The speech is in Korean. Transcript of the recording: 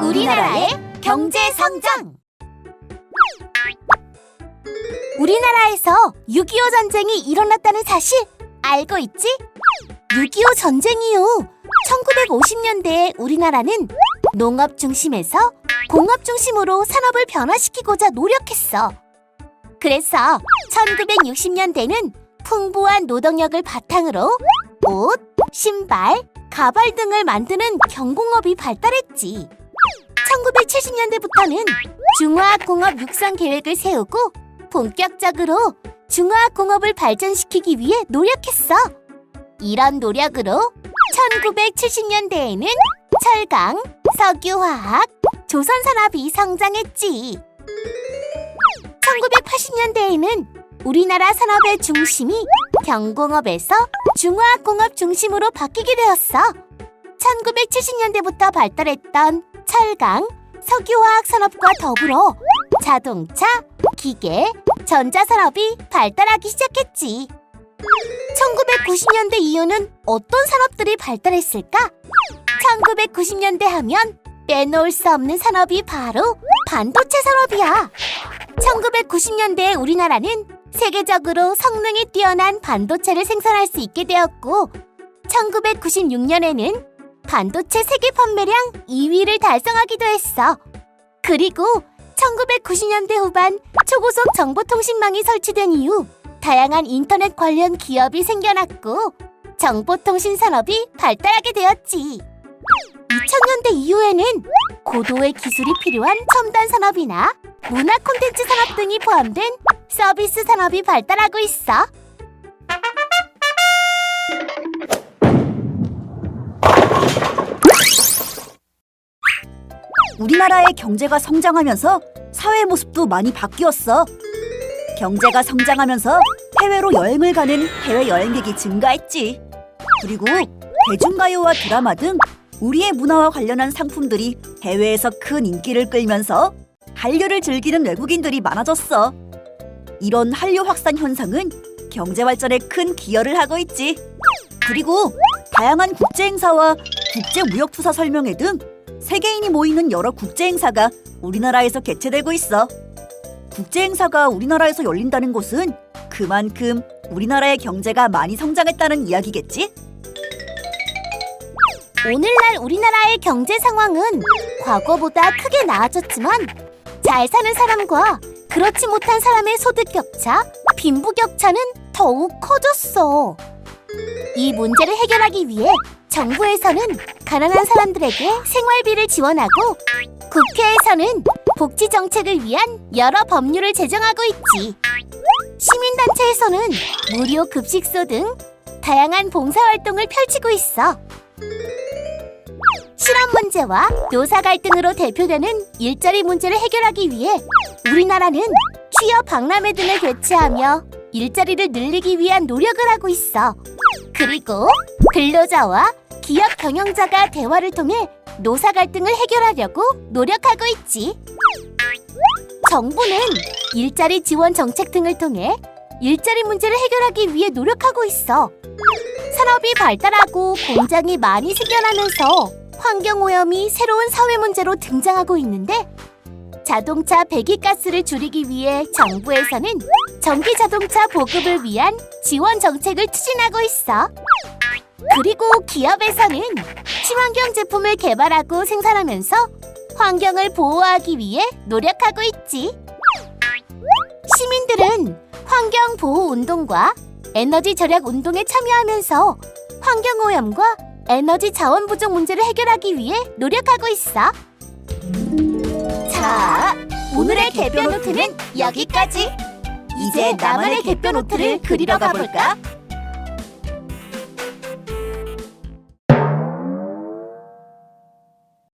우리나라의 경제 성장. 우리나라에서 6.25 전쟁이 일어났다는 사실 알고 있지? 6.25 전쟁 이후 1950년대에 우리나라는 농업 중심에서 공업 중심으로 산업을 변화시키고자 노력했어. 그래서 1960년대는 풍부한 노동력을 바탕으로 옷, 신발, 가발 등을 만드는 경공업이 발달했지. 1970년대부터는 중화공업 육성 계획을 세우고 본격적으로 중화공업을 발전시키기 위해 노력했어. 이런 노력으로 1970년대에는 철강, 석유화학, 조선산업이 성장했지. 1980년대에는 우리나라 산업의 중심이 경공업에서 중화공업 중심으로 바뀌게 되었어. 1970년대부터 발달했던 철강, 석유화학 산업과 더불어 자동차, 기계, 전자산업이 발달하기 시작했지. 1990년대 이후는 어떤 산업들이 발달했을까? 1990년대 하면 빼놓을 수 없는 산업이 바로 반도체 산업이야. 1990년대에 우리나라는 세계적으로 성능이 뛰어난 반도체를 생산할 수 있게 되었고, 1996년에는 반도체 세계 판매량 2위를 달성하기도 했어. 그리고 1990년대 후반 초고속 정보통신망이 설치된 이후 다양한 인터넷 관련 기업이 생겨났고 정보통신 산업이 발달하게 되었지. 2000년대 이후에는 고도의 기술이 필요한 첨단 산업이나 문화 콘텐츠 산업 등이 포함된 서비스 산업이 발달하고 있어. 우리나라의 경제가 성장하면서 사회 모습도 많이 바뀌었어. 경제가 성장하면서 해외로 여행을 가는 해외 여행객이 증가했지. 그리고 대중가요와 드라마 등 우리의 문화와 관련한 상품들이 해외에서 큰 인기를 끌면서 한류를 즐기는 외국인들이 많아졌어. 이런 한류 확산 현상은 경제 발전에 큰 기여를 하고 있지. 그리고 다양한 국제 행사와 국제 무역 투사 설명회 등 세계인이 모이는 여러 국제 행사가 우리나라에서 개최되고 있어. 국제 행사가 우리나라에서 열린다는 것은 그만큼 우리나라의 경제가 많이 성장했다는 이야기겠지? 오늘날 우리나라의 경제 상황은 과거보다 크게 나아졌지만 잘 사는 사람과 그렇지 못한 사람의 소득 격차, 빈부 격차는 더욱 커졌어. 이 문제를 해결하기 위해 정부에서는 가난한 사람들에게 생활비를 지원하고 국회에서는 복지 정책을 위한 여러 법률을 제정하고 있지. 시민단체에서는 무료 급식소 등 다양한 봉사활동을 펼치고 있어. 실업 문제와 노사 갈등으로 대표되는 일자리 문제를 해결하기 위해 우리나라는 취업 박람회 등을 개최하며 일자리를 늘리기 위한 노력을 하고 있어. 그리고 근로자와 기업 경영자가 대화를 통해 노사 갈등을 해결하려고 노력하고 있지. 정부는 일자리 지원 정책 등을 통해 일자리 문제를 해결하기 위해 노력하고 있어. 산업이 발달하고 공장이 많이 생겨나면서 환경 오염이 새로운 사회 문제로 등장하고 있는데 자동차 배기가스를 줄이기 위해 정부에서는 전기 자동차 보급을 위한 지원 정책을 추진하고 있어. 그리고 기업에서는 친환경 제품을 개발하고 생산하면서 환경을 보호하기 위해 노력하고 있지. 시민들은 환경 보호 운동과 에너지 절약 운동에 참여하면서 환경 오염과 에너지 자원 부족 문제를 해결하기 위해 노력하고 있어. 자, 오늘의 개표 노트는 여기까지. 이제 나만의 개표 노트를 그리러 가볼까?